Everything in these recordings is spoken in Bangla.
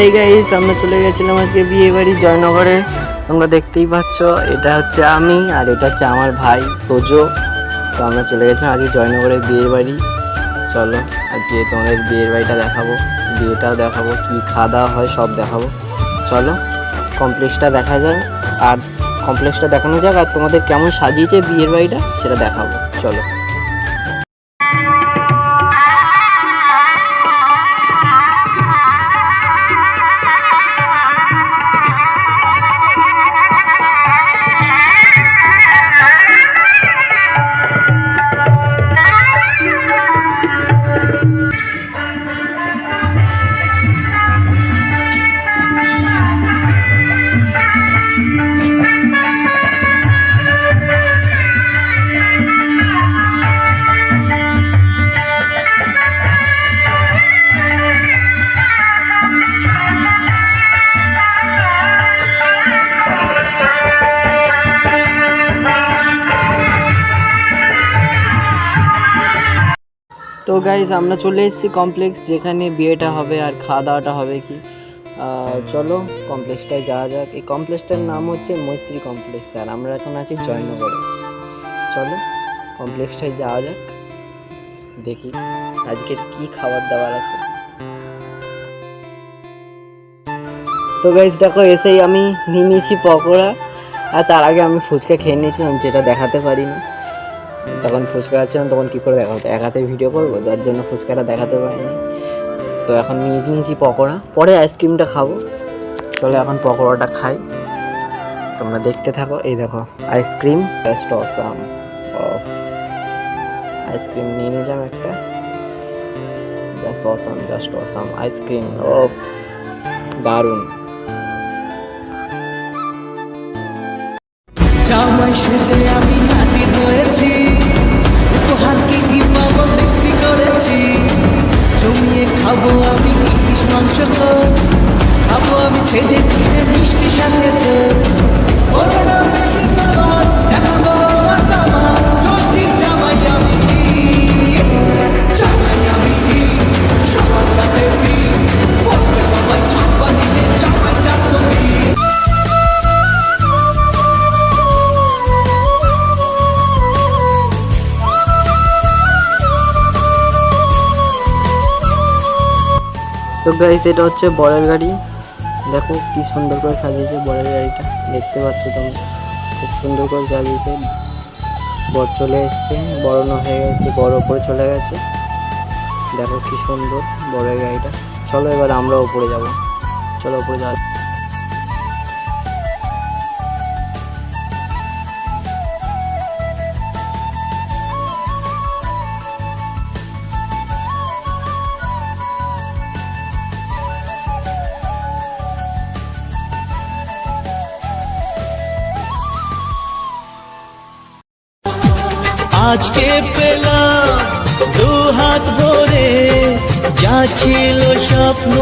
এই গাইস আমরা চলে গেছিলাম আজকে বিয়ে বাড়ি জয়নগরে। তোমরা দেখতেই পাচ্ছ, এটা হচ্ছে আমি আর এটা হচ্ছে আমার ভাই তোজো। তো আমরা চলে গেছিলাম আজকে জয়নগরের বিয়ে বাড়ি। চলো, আজকে তোমাদের বিয়ের বাড়িটা দেখাবো, বিয়েটাও দেখাবো, কি খাওয়া দাওয়া হয় সব দেখাবো। চলো কমপ্লেক্সটা দেখা যায় আর কমপ্লেক্সটা দেখানো যাক, আর তোমাদের কেমন সাজিয়েছে বিয়ের বাড়িটা, সেটা দেখাবো। চলো। তো গাইজ আমরা চলে এসেছি কমপ্লেক্স যেখানে বিয়েটা হবে আর খাওয়া দাওয়াটা হবে কি? চলো কমপ্লেক্সটায় যাওয়া যাক। এই কমপ্লেক্সটার নাম হচ্ছে মৈত্রী কমপ্লেক্স আর আমরা এখন আছি জয়নগরে। চলো কমপ্লেক্সটায় যাওয়া যাক, দেখি আজকের কি খাবার দাবার আছে। তো গাইজ দেখো এসেই আমি নিয়ে নিয়েছি পকোড়া, আর তার আগে আমি ফুচকা খেয়ে নিয়েছিলাম, যেটা দেখাতে পারিনি। তখন ফুচকা আছিলাম তখন কী করে দেখাবো? এক হাতে ভিডিও করব, যার জন্য ফুচকাটা দেখাতে পারিনি তো এখন নিয়ে নিয়েছি পকোড়া। পরে আইসক্রিমটা খাব। চলো এখন পকোড়াটা খাই। তোমরা দেখতে থাকো। এই দেখো, ice cream best awesome of ice cream নিয়ে নিলাম একটা। Just awesome just awesome ice cream of দারুণ। জামাই সেজে আমি হয়েছি। একটু কি কি পাবো? লিস্টি করেছি। জমিয়ে খাব আমি ইলিশ মাংস তো। খাব আমি কিনে মিষ্টি সাথে তো। তো গাইস এটা হচ্ছে বরের গাড়ি। দেখো কি সুন্দর করে সাজিয়েছে বরের গাড়িটা। দেখতে পাচ্ছ তোমরা? খুব সুন্দর করে সাজিয়েছে। বর চলে এসছে। বড়নো হয়ে গেছে বড় ওপরে চলে গেছে। দেখো কি সুন্দর বরের গাড়িটা। চলো এবার আমরা ওপরে যাব। চলো ওপরে যাওয়া আজকে পেলাম দু হাত ভরে যা স্বপ্ন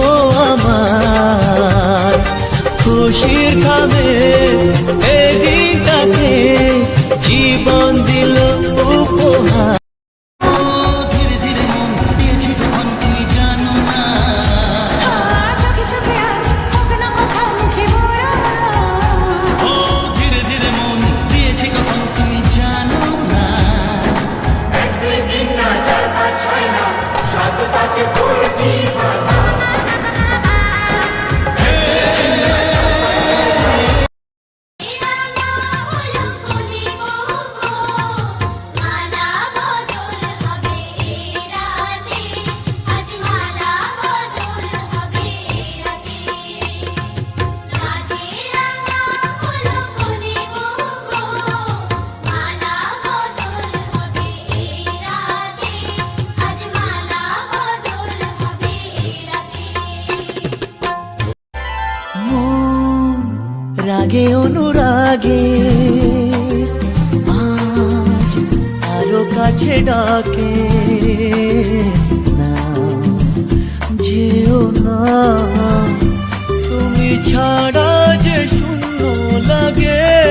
আমার। খুশির খাবে এদিনটাকে জীবন দিল রাগে অনুরাগে। আজ আরও কাছে ডাকে। যেও না। তুমি ছাড়া যে শূন্য লাগে।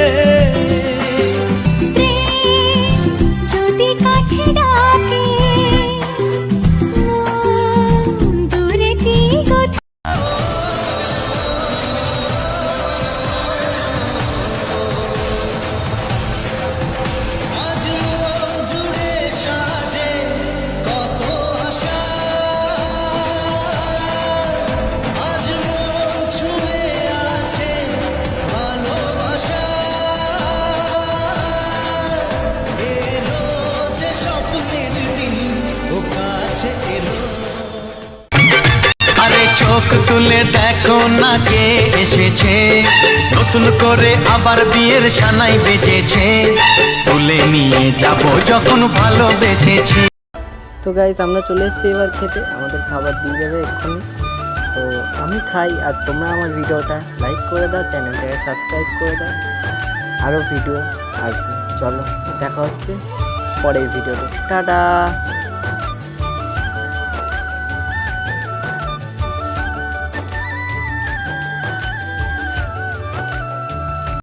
চোখ তুলে দেখো না কে এসেছে। নতুন করে আবার বিয়ের সানাই বেজেছে। তুলে নিয়ে যাব যখন ভালোবেসেছি। তো গাইস আমরা চলে এসেছি এবার খেতে। আমাদের খাবার দিয়ে যাবে এক্ষুনি। তো আমি খাই আর তোমরা আমার ভিডিওটা লাইক করে দাও চ্যানেলটাকে সাবস্ক্রাইব করে দাও। আরও ভিডিও আসবে। চলো, দেখা হচ্ছে পরের ভিডিওতে টাটা!